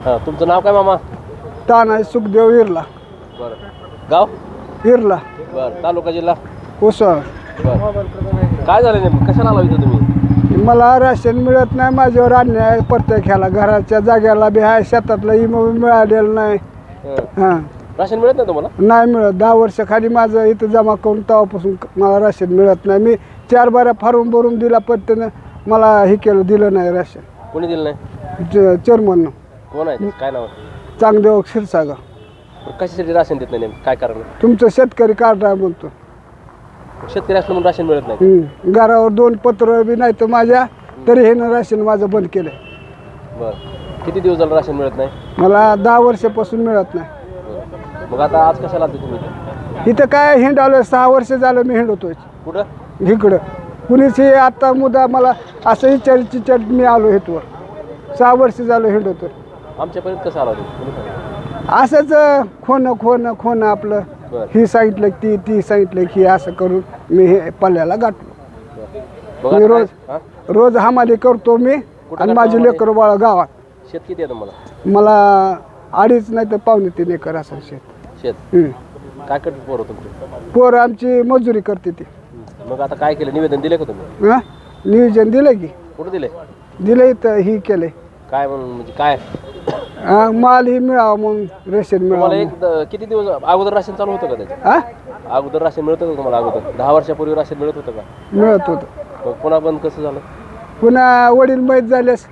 हां तुमचं नाव काय मामा? ताना सुखदेव इरला बरं. गाव? इरला बरं. तालुका जिल्हा? उसळ बरं. काय झालं नेमकं? कशाला आला इथं तुम्ही? मला राशन मिळत नाही माझ्यावर अन्याय प्रत्येक ह्याला घराच्या जाग्याला बी आहे शेतातलं इम मिळालेलं नाही. हं. हां. राशन मिळत नाही तुम्हाला? नाही मिळत. दहा वर्ष खाली माझं इथं जमा करून तेव्हापासून मला राशन मिळत नाही. मी चार बाऱ्या फारून भरून दिला पण त्यानं मला हे केलं दिलं नाही राशन. कोणी दिलं नाही? चेअरमननं. कोण आहे त्याचं? काय नाव आहे? चांगदेव क्षीरसागर बरं, कशासाठी राशन देत नाही नेमकं? काय कारण आहे? तुमचं शेतकरी कार्ड आहे म्हणतो. शेतकरी असलं म्हणून राशन मिळत नाही हम्म. घरावर दोन पत्र बी नाही तर माझ्या तरी हे राशन माझं बंद केलं बरं. किती दिवस झालं राशन मिळत नाही? मला दहा वर्षापासून मिळत नाही. बरं. मग आता आज कशाला आलते तुम्ही? इथं? इथं काय हिंडालोय सहा वर्ष झालं मी हिंडतोय. कुठं? इकडं. कुणीच हे आता मुद्दा मला असं विचार चिचार मी आलो हेतवर सहा वर्ष झालं हिंडतोय. आमच्यापर्यंत कसं आला? असंच खोनं खोनं खोनं आपलं. ही सांगितलं ती ती सांगितलं की असं करून मी हे पल्ल्याला गाठलो. मी रोज हां? रोज हमाली करतो मी आणि माझी? लेकरं बाळा गावात. शेत किती आहे तुम्हाला? मला अडीच नाही तर पावणे तीन एकर असं शेत. शेत. काय करतो पोरं तुमचे? पोरं आमची मजुरी करते ती. मग आता काय केलं? निवेदन दिले का तुम्ही? हा? नियोजन दिलं की. कुठं दिले? दिलं इथं ही केलंय. काय म्हणून म्हणजे काय? हा, माल ही मिळावं म्हणून रेशन तुम्हाला मिळावं एक द- किती दिवस अगोदर राशन चालू होतं का त्याचं? हा? अगोदर राशन मिळतं का तुम्हाला अगोदर? दहा वर्षापूर्वी राशन मिळत होतं का? मिळत होतं. मग पुन्हा बंद कसं झालं? पुन्हा वडील मैत झाल्यास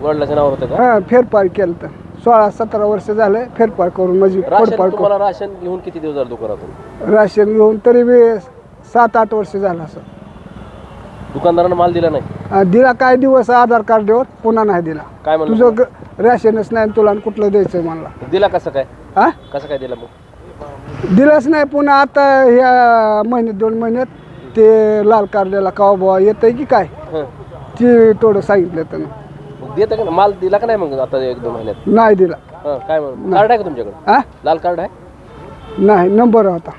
वडिलाच्या नावावर होतं का? हा फेरफार केलं तर सोळा सतरा वर्ष झालं फेरफार करून म्हणजे राशन फोडफाड तुम्हाला राशन घेऊन किती दिवस झाले दुकानातून? करून राशन घेऊन तरी बी सात आठ वर्ष झालं असं. दुकानदारानं माल दिला नाही? दिला काय दिवस आधार कार्डवर पुन्हा नाही दिला. काय म्हणलं तुझं ग- राशनच नाही आणि तुला आणि कुठलं द्यायचं मला दिला कसं काय? हा? कसं काय दिला मग? दिलंच नाही पुन्हा आता ह्या महिन्यात दोन महिन्यात ते लाल कार्डाला कावा बुवा येतंय की काय? हं. ते थोडं सांगितलं तर मग देतं का? माल दिला का नाही मग आता एक दोन महिन्यात? नाही दिला. हं, काय म्हणून कार्ड आहे का तुमच्याकडे? हा? लाल कार्ड आहे? नाही नंबर होता.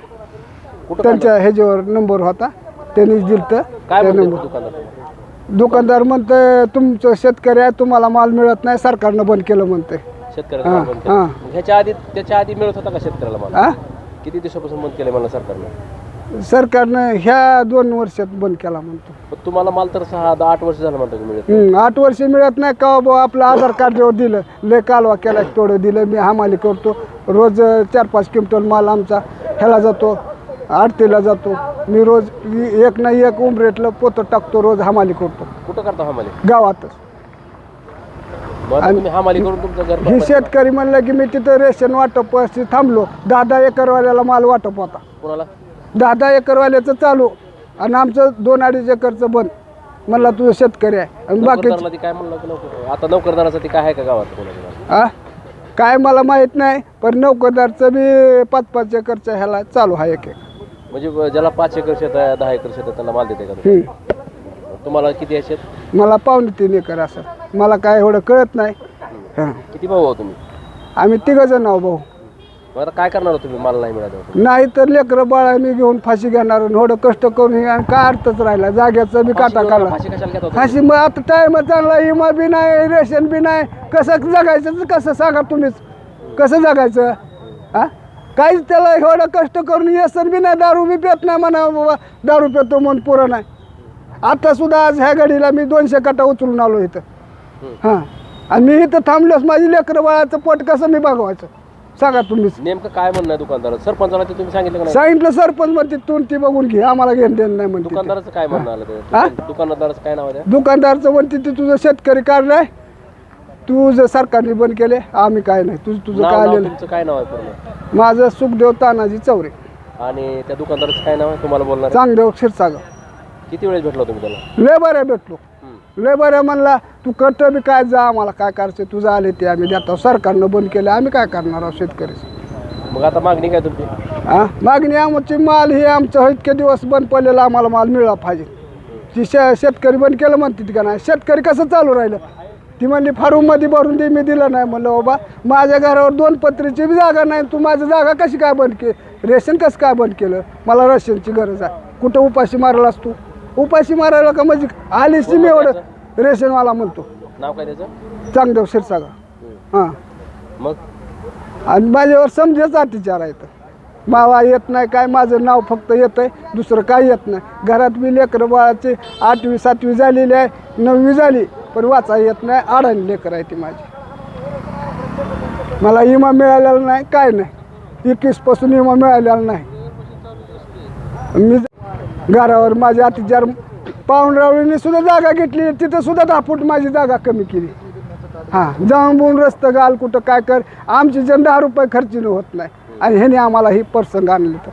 कुठं? त्यांच्या ह्याच्यावर नंबर होता. त्यांनीच दिलं तर काय म्हणते नंबर दुकानदार दुकानदार म्हणतंय तुमचं शेतकरी आहे तुम्हाला माल मिळत नाही सरकारनं बंद केलं म्हणतंय. शेतकऱ्याला हां, माल बंद केला. हां. मग ह्याच्या आधी त्याच्या आधी मिळत होता का शेतकऱ्याला माल? किती दिवसापासून बंद केलं मला सरकारनं? सरकारनं ह्या दोन वर्षात बंद केला म्हणतो. पण तुम्हाला माल तर सहा दहा आठ वर्ष झालं म्हणता की मिळत हम्म, आठ वर्ष मिळत नाही. का बुवा आपलं आधार कार्डवर दिलं लय कालवा केला थोडं दिलं. मी हमाली करतो. रोज चार पाच क्विंटल माल आमचा ह्याला जातो आरतीला जातो. मी रोज एक ना एक उमरेटलं पोतं टाकतो रोज हमाली करतो. कुठं करता हमाली? गावातच. मग आता तुम्ही हमाली करून तुमचं घर ही शेतकरी म्हणलं की मी तिथं रेशन वाटप अशी थांबलो. दहा दहा एकरवाल्याला माल वाटप होता. कोणाला? दहा दहा एकरवाल्याचं चालू. आणि आमचं दोन अडीच एकरचं बंद. म्हणला तुझं शेतकरी आहे. आणि बाकीचे नोकरदाराला ती काय म्हणलं की नोकर आता नोकरदारासाठी काय आहे का गावात कोणाला आ? काय मला माहीत नाही पण नौकरदारचं बी पाच पाच एकरच्या ह्याला चालू आहे एक एक म्हणजे ज्याला पाच एकर शेत आहे दहा एकर शेत आहे त्यांना माल देते का तुम्ही? हम्म. तुम्हाला किती आहे शेत? मला पावणे तीन एकर असं. मला काय एवढं कळत नाही. हां. किती भाऊ आहो तुम्ही? आम्ही तिघं जण आहो भाऊ. मग आता काय करणार तुम्ही? माल नाही मिळाल्यावर नाही तर लेकरं बाळा मी घेऊन फाशी घेणार आणि एवढं कष्ट करून हे आणि काय अर्थच राहिला? जाग्याचं बी काटा काढला. फाशी कशाला घेता तुम्ही? फाशी मग आता टाइम चांगला इमा बी नाही रेशन बी नाही. कसं जगायचं तर कसं सांगा तुम्हीच? कसं जगायचं? हा? काहीच त्याला एवढं कष्ट करून येसन बी नाही दारू बी पेत नाही म्हणा बाबा. दारू पेतो म्हणून पुरं नाही. आता सुद्धा आज ह्या गाडीला मी दोनशे कटा उचलून आलो इथं. हां. आणि मी इथं थांबलोच माझी लेकरं बाळाचं पोट कसं मी बघवायचं सांगा तुम्हीच नेमकं काय म्हणणं आहे दुकानदार सरपंचाला ते तुम्ही सांगितलं का नाही? सांगितलं सरपंच म्हणते तू ती बघून घे आम्हाला घेणं देणं नाही म्हणते. दुकानदाराचं काय म्हणणं आलं ते? हा? दुकान- दुकानदाराचं काय नाव आहे? दुकानदारचं म्हणते ते तुझं शेतकरी कार्ड आहे तू जर सरकारने बंद केले आम्ही काय नाही. तुझं तुझं काय नाव आलेलं? तुमचं काय नाव आहे पूर्ण? माझं सुखदेव तानाजी चौरे. आणि त्या दुकानदाराचं काय नाव आहे? तुम्हाला बोलणार? चांगदेव क्षीरसागर किती वेळेस भेटलो तुम्ही त्याला? लय बऱ्या भेटलो. हम्म. लय बऱ्या म्हणला तू करतो बी काय जा आम्हाला काय करायचं तुझं आले ते आम्ही देतो. सरकारनं बंद केलं आम्ही काय करणार आहोत शेतकरी मग आता मागणी काय तुमची? हा? मागणी आमची माल हे आमचं इतके दिवस बंद पडलेला आम्हाला माल मिळाला पाहिजे. ती शे शेतकरी बंद केलं म्हणते ती का नाही? शेतकरी कसं चालू राहिलं? ती म्हणली फारूमध्ये भरून दे मी दिलं नाही. म्हणलं बाबा माझ्या घरावर दोन पत्रीची बी जागा नाही तू माझी जागा कशी काय बंद के रेशन कसं काय बंद केलं? मला रेशनची गरज आहे. कुठं उपाशी मारलास तू? उपाशी मारायला का म्हणजे आलीस मी एवढं रेशनवाला म्हणतो. नाव काय त्याचं? चांगदेव हम्म. हां. मग? आणि माझ्यावर समजेच अत्याचार आहेत मावा येत नाही काय माझं नाव फक्त येतं आहे दुसरं काय येत नाही. घरात मी लेकरं बाळाची आठवी सातवी झालेली आहे नववी झाली. पण वाचा येत नाही आडाणी लेकर आहे ती माझी. मला इमा मिळालेला नाही काय नाही. एकवीसपासून इमा मिळालेला नाही. मी घरावर माझे अतिचार पाहुणरावळीने सुद्धा जागा घेतली तिथं सुद्धा दहा फूट माझी जागा कमी केली. हां जाऊन बोलून रस्तं घाल कुठं काय कर आमची जन दहा रुपये खर्चीनं होत नाही. आणि ह्याने आम्हाला ही प्रसंग आणले तर.